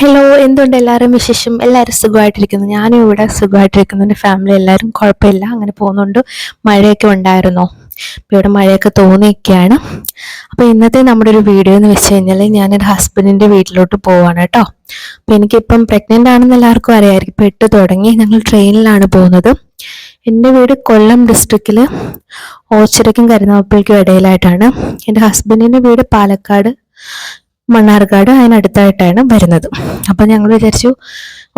Hello എന്തുണ്ട് എല്ലാവരും വിശേഷം? എല്ലാവരും സുഖമായിട്ടിരിക്കുന്നു. ഞാനും ഇവിടെ സുഖമായിട്ടിരിക്കുന്നു. എന്റെ ഫാമിലി എല്ലാവരും കുഴപ്പമില്ല. അങ്ങനെ പോകുന്നുണ്ട്. മഴയൊക്കെ ഉണ്ടായിരുന്നോ? അപ്പോൾ ഇവിടെ മഴയൊക്കെ തോന്നിയൊക്കെയാണ്. അപ്പോൾ ഇന്നത്തെ നമ്മുടെ ഒരു വീഡിയോ എന്ന് വെച്ച് കഴിഞ്ഞാൽ ഞാൻ എന്റെ ഹസ്ബൻഡിന്റെ വീട്ടിലോട്ട് പോവാണ് കേട്ടോ. അപ്പോൾ എനിക്കിപ്പം പ്രഗ്നന്റ് ആണെന്ന് എല്ലാവർക്കും അറിയാമായിരിക്കും. ഇപ്പോൾ എട്ട് തുടങ്ങി. ഞങ്ങൾ ട്രെയിനിലാണ് പോകുന്നത്. എന്റെ വീട് കൊല്ലം ഡിസ്ട്രിക്റ്റിൽ ഓച്ചിറയ്ക്കും കരുനാഗപ്പള്ളിക്കും ഇടയിലായിട്ടാണ്. എന്റെ ഹസ്ബൻഡിന്റെ വീട് പാലക്കാട്. മണ്ണാർക്കാട് അതിനടുത്തായിട്ടാണ് വരുന്നത്. അപ്പം ഞങ്ങൾ വിചാരിച്ചു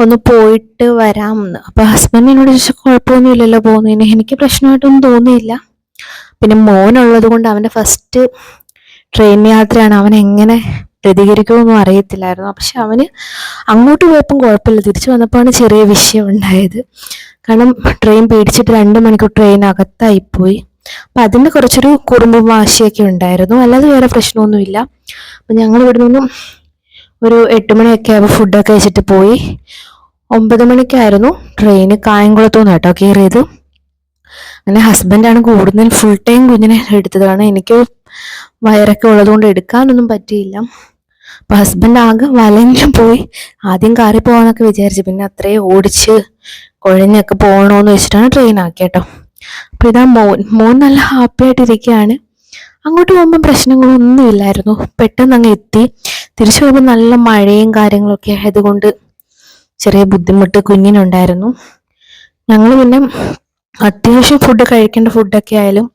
ഒന്ന് പോയിട്ട് വരാമെന്ന് ഹസ്ബൻഡ് എന്നോട് ചോദിച്ചാൽ കുഴപ്പമൊന്നുമില്ലല്ലോ പോകുന്നതിന്. എനിക്ക് പ്രശ്നമായിട്ടൊന്നും തോന്നിയില്ല. പിന്നെ മോനുള്ളത് കൊണ്ട് അവന്റെ ഫസ്റ്റ് ട്രെയിൻ യാത്രയാണ് അവൻ എങ്ങനെ പ്രതികരിക്കുമെന്നും അറിയത്തില്ലായിരുന്നു. പക്ഷെ അവന് അങ്ങോട്ട് പോയപ്പം കുഴപ്പമില്ല. തിരിച്ചു വന്നപ്പോഴാണ് ചെറിയ വിഷയം ഉണ്ടായത്. കാരണം ട്രെയിൻ പേടിച്ചിട്ട് രണ്ട് മണിക്കൂർ ട്രെയിൻ അകത്തായിപ്പോയി. അപ്പം അതിന് കുറച്ചൊരു കുറുമ്പും വാശിയൊക്കെ ഉണ്ടായിരുന്നു. അല്ലാതെ വേറെ പ്രശ്നമൊന്നുമില്ല. അപ്പം ഞങ്ങൾ ഇവിടെ നിന്നും ഒരു എട്ട് മണിയൊക്കെ ആയപ്പോൾ ഫുഡൊക്കെ കഴിച്ചിട്ട് പോയി. ഒമ്പത് മണിക്കായിരുന്നു ട്രെയിന് കായംകുളത്തു നിന്ന് കേട്ടോ കയറിയത് അങ്ങനെ ഹസ്ബൻഡാണ് കൂടുതൽ ഫുൾ ടൈം കുഞ്ഞിനെ എടുത്തതാണ്. എനിക്ക് വയറൊക്കെ ഉള്ളതുകൊണ്ട് എടുക്കാനൊന്നും പറ്റിയില്ല. അപ്പം ഹസ്ബൻഡ് ആകെ വലഞ്ഞു പോയി. ആദ്യം കാറി പോകാന്നൊക്കെ വിചാരിച്ചു പിന്നെ അത്രയും ഓടിച്ച് കുഴഞ്ഞൊക്കെ പോകണമെന്ന് വെച്ചിട്ടാണ് ട്രെയിൻ ആക്കിയട്ടോ അപ്പം ഇതാ മോൻ മോൻ നല്ല ഹാപ്പി ആയിട്ടിരിക്കുകയാണ് അങ്ങോട്ട് പോകുമ്പോൾ പ്രശ്നങ്ങളൊന്നും ഇല്ലായിരുന്നു. പെട്ടെന്ന് അങ്ങ് എത്തി. തിരിച്ചു പോകുമ്പോൾ നല്ല മഴയും കാര്യങ്ങളൊക്കെ ആയതുകൊണ്ട് ചെറിയ ബുദ്ധിമുട്ട് കുഞ്ഞിനുണ്ടായിരുന്നു. ഞങ്ങൾ പിന്നെ അത്യാവശ്യം ഫുഡ് കഴിക്കേണ്ട ഫുഡൊക്കെ ആയാലും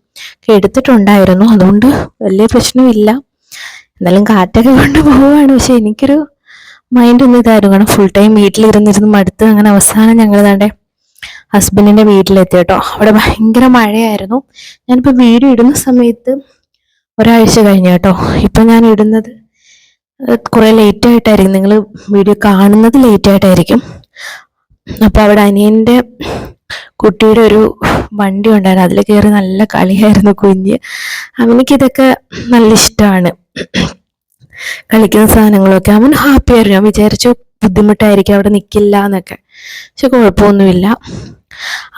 എടുത്തിട്ടുണ്ടായിരുന്നു. അതുകൊണ്ട് വലിയ പ്രശ്നമില്ല. എന്നാലും കാറ്റൊക്കെ കൊണ്ട് പോവുകയാണ് പക്ഷെ എനിക്കൊരു മൈൻഡ് ഒന്നും ഇതായിരുന്നു. കാരണം ഫുൾ ടൈം വീട്ടിലിരുന്നിരുന്ന് മടുത്ത് അങ്ങനെ അവസാനം ഞങ്ങൾ താണ്ടെ ഹസ്ബൻഡിന്റെ വീട്ടിലെത്തി കേട്ടോ. അവിടെ ഭയങ്കര മഴയായിരുന്നു. ഞാനിപ്പോൾ വീഡിയോ ഇടുന്ന സമയത്ത് ഒരാഴ്ച കഴിഞ്ഞു കേട്ടോ. ഇപ്പൊ ഞാൻ ഇടുന്നത് കുറെ ലേറ്റ് ആയിട്ടായിരിക്കും. നിങ്ങൾ വീഡിയോ കാണുന്നത് ലേറ്റ് ആയിട്ടായിരിക്കും. അപ്പൊ അവിടെ അനിയന്റെ കുട്ടിയുടെ ഒരു വണ്ടി ഉണ്ടായിരുന്നു. അതിൽ കയറി നല്ല കളിയായിരുന്നു കുഞ്ഞ്. അവനിക്കിതൊക്കെ നല്ല ഇഷ്ടമാണ് കളിക്കുന്ന സാധനങ്ങളൊക്കെ. അവൻ ഹാപ്പി ആയിരുന്നു. ഞാൻ വിചാരിച്ചു ബുദ്ധിമുട്ടായിരിക്കും അവിടെ നിൽക്കില്ല എന്നൊക്കെ. പക്ഷെ കുഴപ്പമൊന്നുമില്ല.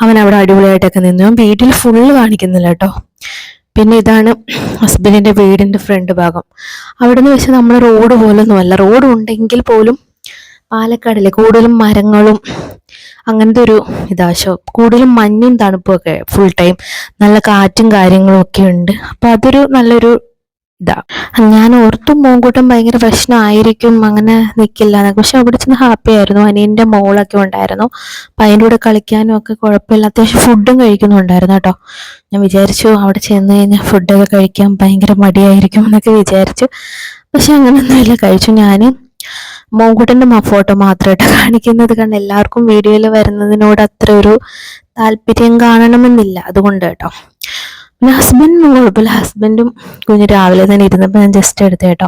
അവൻ അവിടെ അടിപൊളിയായിട്ടൊക്കെ നിന്നു. വീട്ടിൽ ഫുള്ള് കാണിക്കുന്നില്ല കേട്ടോ. പിന്നെ ഇതാണ് ഹസ്ബൻഡിന്റെ വീടിന്റെ ഫ്രണ്ട് ഭാഗം. അവിടെ നിന്ന് വെച്ചാൽ നമ്മൾ റോഡ് പോലൊന്നുമല്ല. റോഡ് ഉണ്ടെങ്കിൽ പോലും പാലക്കാടിലെ കൂടുതലും മരങ്ങളും അങ്ങനത്തെ ഒരു ഇതാശോ കൂടുതലും മഞ്ഞും തണുപ്പും ഒക്കെ ഫുൾ ടൈം നല്ല കാറ്റും കാര്യങ്ങളും ഒക്കെ ഉണ്ട്. അപ്പോൾ അതൊരു നല്ലൊരു ഞാൻ ഓർത്തു മൂങ്കൂട്ടം ഭയങ്കര പ്രശ്നമായിരിക്കും അങ്ങനെ നിൽക്കില്ല പക്ഷെ അവിടെ ചെന്ന് ഹാപ്പി ആയിരുന്നു. അനിയന്റെ മോളൊക്കെ ഉണ്ടായിരുന്നു. അപ്പം അതിന്റെ കൂടെ കളിക്കാനും ഒക്കെ കുഴപ്പമില്ല. അത്യാവശ്യം ഫുഡും കഴിക്കുന്നുണ്ടായിരുന്നു കേട്ടോ. ഞാൻ വിചാരിച്ചു അവിടെ ചെന്ന് കഴിഞ്ഞാൽ ഫുഡൊക്കെ കഴിക്കാൻ ഭയങ്കര മടിയായിരിക്കും എന്നൊക്കെ വിചാരിച്ചു. പക്ഷെ അങ്ങനെയൊന്നുമില്ല കഴിച്ചു ഞാൻ മോങ്കുട്ടന്റെ ഫോട്ടോ മാത്രമായിട്ട് കാണിക്കുന്നത്. കാരണം എല്ലാവർക്കും വീഡിയോയിൽ വരുന്നതിനോട് അത്ര ഒരു താല്പര്യം കാണണമെന്നില്ല. അതുകൊണ്ട് കേട്ടോ. പിന്നെ ഹസ്ബൻഡിനും കുഴപ്പമില്ല. ഹസ്ബൻഡും കുഞ്ഞ് രാവിലെ തന്നെ ഇരുന്നപ്പോൾ ഞാൻ ജസ്റ്റ് എടുത്ത കേട്ടോ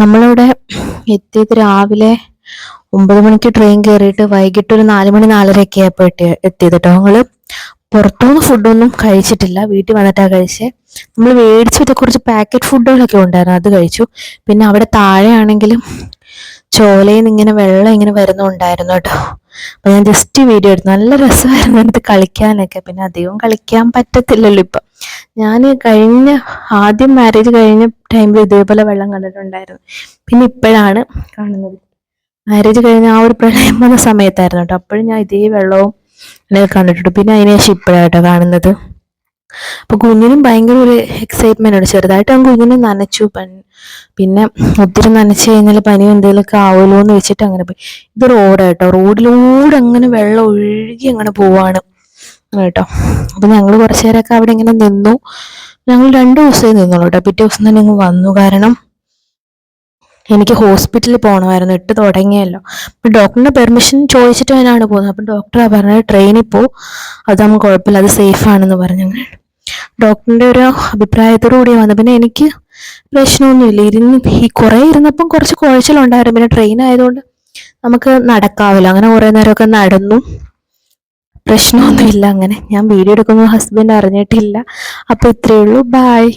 നമ്മളിവിടെ എത്തിയത് രാവിലെ ഒമ്പത് മണിക്ക് ട്രെയിൻ കയറിയിട്ട് വൈകിട്ട് ഒരു നാല് മണി നാലരയൊക്കെ ആയപ്പോൾ എത്തി എത്തിയത് കേട്ടോ ഞങ്ങൾ പുറത്തുനിന്ന് ഫുഡൊന്നും കഴിച്ചിട്ടില്ല. വീട്ടിൽ വന്നിട്ടാണ് കഴിച്ചേ. നമ്മൾ മേടിച്ചിട്ട് കുറച്ച് പാക്കറ്റ് ഫുഡുകളൊക്കെ ഉണ്ടായിരുന്നു അത് കഴിച്ചു. പിന്നെ അവിടെ താഴെയാണെങ്കിലും ചോലയിൽ നിന്ന് ഇങ്ങനെ വെള്ളം ഇങ്ങനെ വരുന്നുണ്ടായിരുന്നു കേട്ടോ അപ്പൊ ഞാൻ ജസ്റ്റ് വീഡിയോ എടുത്തു. നല്ല രസമായിരുന്നു എനിക്ക് കളിക്കാനൊക്കെ. പിന്നെ അധികം കളിക്കാൻ പറ്റത്തില്ലല്ലോ ഇപ്പൊ. ഞാൻ കഴിഞ്ഞ ആദ്യം മാരേജ് കഴിഞ്ഞ ടൈമിൽ ഇതേപോലെ വെള്ളം കണ്ടിട്ടുണ്ടായിരുന്നു. പിന്നെ ഇപ്പോഴാണ് കാണുന്നത്. മാരേജ് കഴിഞ്ഞ ആ ഒരു പ്രളയം വന്ന സമയത്തായിരുന്നു കേട്ടോ. അപ്പോഴും ഞാൻ ഇതേ വെള്ളവും കണ്ടിട്ടുണ്ട്. പിന്നെ അതിനുശേഷം കേട്ടോ കാണുന്നത്. അപ്പൊ കുഞ്ഞിനും ഭയങ്കര ഒരു എക്സൈറ്റ്മെന്റ് ഉണ്ട് ചെറുതായിട്ട് അവൻ കുഞ്ഞിനെ നനച്ചു. പിന്നെ ഒത്തിരി നനച്ചു കഴിഞ്ഞാൽ പനി എന്തെങ്കിലുമൊക്കെ ആവുമല്ലോ എന്ന് വെച്ചിട്ട് അങ്ങനെ പോയി. ഇത് റോഡായിട്ടോ റോഡിലൂടെ അങ്ങനെ വെള്ളം ഒഴുകി അങ്ങനെ പോവാണ് കേട്ടോ. അപ്പൊ ഞങ്ങൾ കുറച്ചു നേരമൊക്കെ അവിടെ ഇങ്ങനെ നിന്നു. ഞങ്ങൾ രണ്ടു ദിവസമേ നിന്നുള്ളൂ കേട്ടോ. പിറ്റേ ദിവസം തന്നെ ഇങ്ങ് വന്നു. കാരണം എനിക്ക് ഹോസ്പിറ്റലിൽ പോകണമായിരുന്നു. ഇട്ട് തുടങ്ങിയല്ലോ. അപ്പം ഡോക്ടറിന്റെ പെർമിഷൻ ചോദിച്ചിട്ട് തന്നെയാണ് പോകുന്നത്. അപ്പം ഡോക്ടർ പറഞ്ഞത് ട്രെയിനിൽ പോ. നമുക്ക് കുഴപ്പമില്ല. അത് സേഫ് ആണെന്ന് പറഞ്ഞു. ഡോക്ടറിന്റെ ഒരു അഭിപ്രായത്തോടു കൂടി വന്നത് പിന്നെ എനിക്ക് പ്രശ്നമൊന്നുമില്ല. ഇരുന്ന് ഈ കുറെ ഇരുന്നപ്പം കുറച്ച് കുഴച്ചിലുണ്ടായിരുന്നു. പിന്നെ ട്രെയിൻ ആയതുകൊണ്ട് നമുക്ക് നടക്കാവില്ല. അങ്ങനെ കുറെ നേരമൊക്കെ നടന്നു. പ്രശ്നമൊന്നുമില്ല. അങ്ങനെ ഞാൻ വീഡിയോ എടുക്കുമ്പോൾ ഹസ്ബൻഡ് അറിഞ്ഞിട്ടില്ല. അപ്പോൾ ഇത്രയേ ഉള്ളൂ. ബായ്